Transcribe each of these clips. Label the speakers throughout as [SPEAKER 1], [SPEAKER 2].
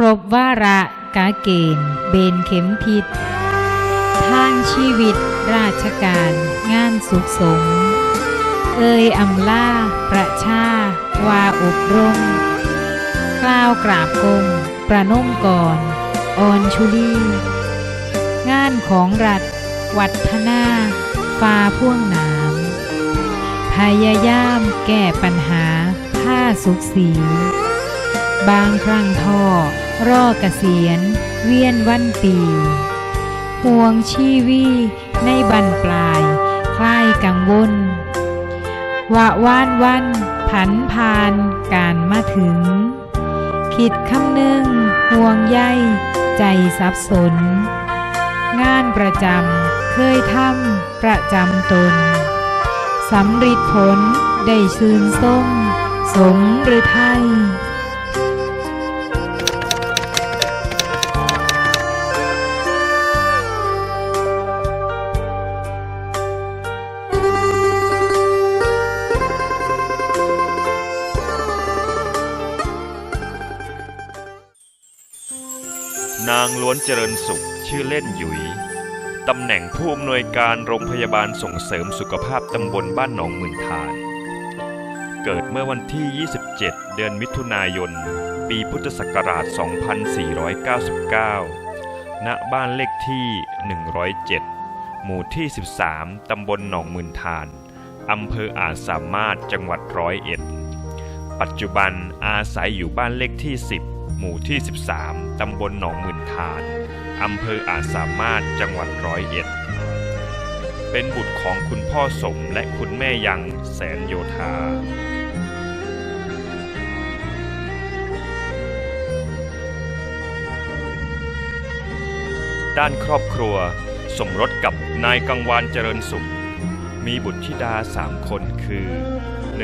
[SPEAKER 1] ครบวาระกาเกณฑ์ เบนเข็มทิศทางชีวิตราชการงานสุขสมเอ่ยอำลาประชาวาอบรม กล่าวกราบกรมประนมก่อนออนชุลีงานของรัฐ วัฒนาฟ้าพ่วงหนามพยายามแก้ปัญหาผ้าสุขสี บางครั้งท่อ รอกเกษียณ เวียนวันปีห่วงชีวีในบันปลาย คลายกังวลวะว่านวัน ผันผ่านการมาถึง คิดคำนึงห่วงใยใจสับสน งานประจำเคยทำประจำตนสำริดผลได้ชื่นส้ม สมหรือไทยา
[SPEAKER 2] งล้วนเจริญสุข ชื่อเล่นหยุย ตำแหน่งผู้อำนวยการโรงพยาบาลส่งเสริมสุขภาพตำบลบ้านหนองหมื่นทาน เกิดเมื่อวันที่ 27 เดือนมิถุนายน ปีพุทธศักราช 2499 ณ บ้านเลขที่ 107 หมู่ที่ 13 ตำบลหนองหมื่นทาน อำเภออาจสามารถจังหวัดร้อยเอ็ด ปัจจุบันอาศัยอยู่บ้านเลขที่ 10 หมู่ที่ 13 ตำบลหนองหมื่นทาน อำเภออาจสามารถ จังหวัดร้อยเอ็ด เป็นบุตรของคุณพ่อสมและคุณแม่ยังแสนโยธาด้านครอบครัวสมรสกับนายกังวานเจริญสุข มีบุตรธิดาสามคนคือ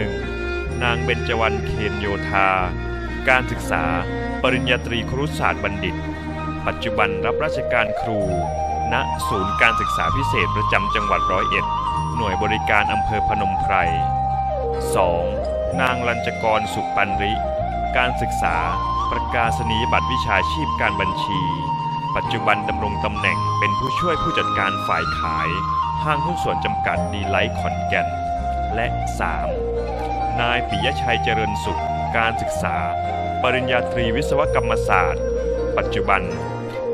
[SPEAKER 2] 1. นางเบญจวรรณเคนโยธา การศึกษา ปริญญาตรีครุศาสตร์บัณฑิต ปัจจุบันรับราชการครู ณ ศูนย์การศึกษาพิเศษประจำจังหวัดร้อยเอ็ด หน่วยบริการอำเภอพนมไพร 2. นางลัญจกรสุปันริ การศึกษาประกาศนียบัตรวิชาชีพการบัญชี ปัจจุบันดำรงตำแหน่งเป็นผู้ช่วยผู้จัดการฝ่ายขาย ห้างหุ้นส่วนจำกัดดีไลท์ขอนแก่น และ 3. นายปิยชัยเจริญสุข การศึกษา ปริญญาตรีวิศวกรรมศาสตร์ ปัจจุบัน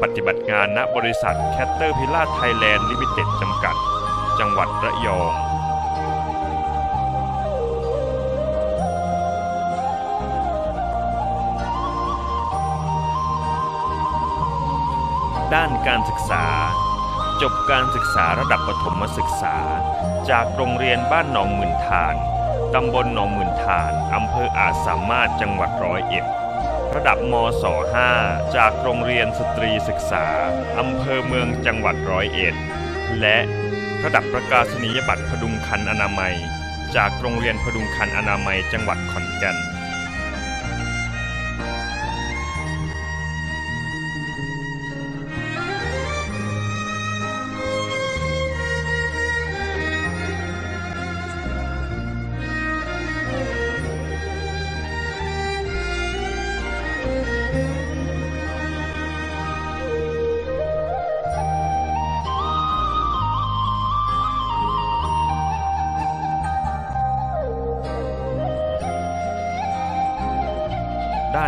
[SPEAKER 2] ปฏิบัติงานณบริษัทแคตเตอร์พิลาไทยแลนด์ลิมิเต็ดจำกัด จังหวัดระยองด้านการศึกษา จบการศึกษาระดับประถมศึกษา จากโรงเรียนบ้านหนองหมื่นทาน ตำบลหนองหมื่นฐาน อำเภออาจสามารถจังหวัดร้อยเอ็ด ระดับมศ5จากโรงเรียนสตรีศึกษา อำเภอเมืองจังหวัดร้อยเอ็ด และระดับประกาศนียบัตรพดุงคันอนามัย จากโรงเรียนพดุงคันอนามัยจังหวัดขอนแก่น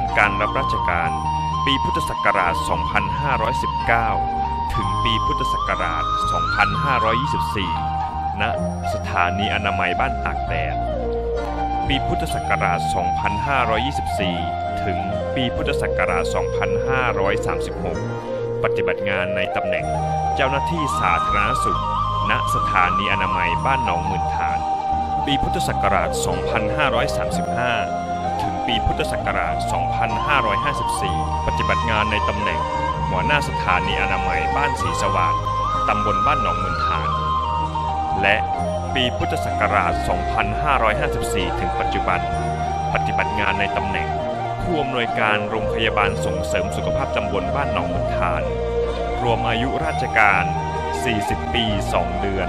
[SPEAKER 2] านการรับราชการ ปีพุทธศักราช 2519 ถึงปีพุทธศักราช 2524 ณ สถานีอนามัยบ้านตากแดด ปีพุทธศักราช 2524 ถึงปีพุทธศักราช 2536 ปฏิบัติงานในตำแหน่งเจ้าหน้าที่สาธารณสุข ณ สถานีอนามัยบ้านหนองหมื่นทาน ปีพุทธศักราช 2535 ปีพุทธศักราช 2554 ปฏิบัติงานในตำแหน่ง หัวหน้าสถานีอนามัยบ้านสีสว่างตำบลบ้านหนองมืนทาน และปีพุทธศักราช 2554 ถึงปัจจุบัน ปฏิบัติงานในตำแหน่ง ผู้อำนวยการโรงพยาบาลส่งเสริมสุขภาพตำบลบ้านหนองมืนทาน รวมอายุราชการ 40 ปี 2 เดือน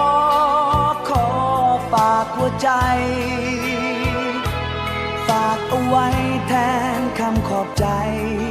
[SPEAKER 3] ใจ ฝากเอาไว้แทนคำขอบใจจ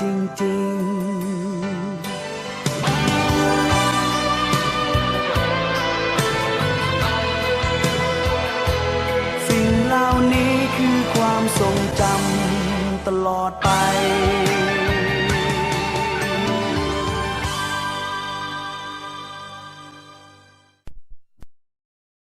[SPEAKER 3] จริงๆสิ่งเหล่านี้คือความทรงจำตลอดไป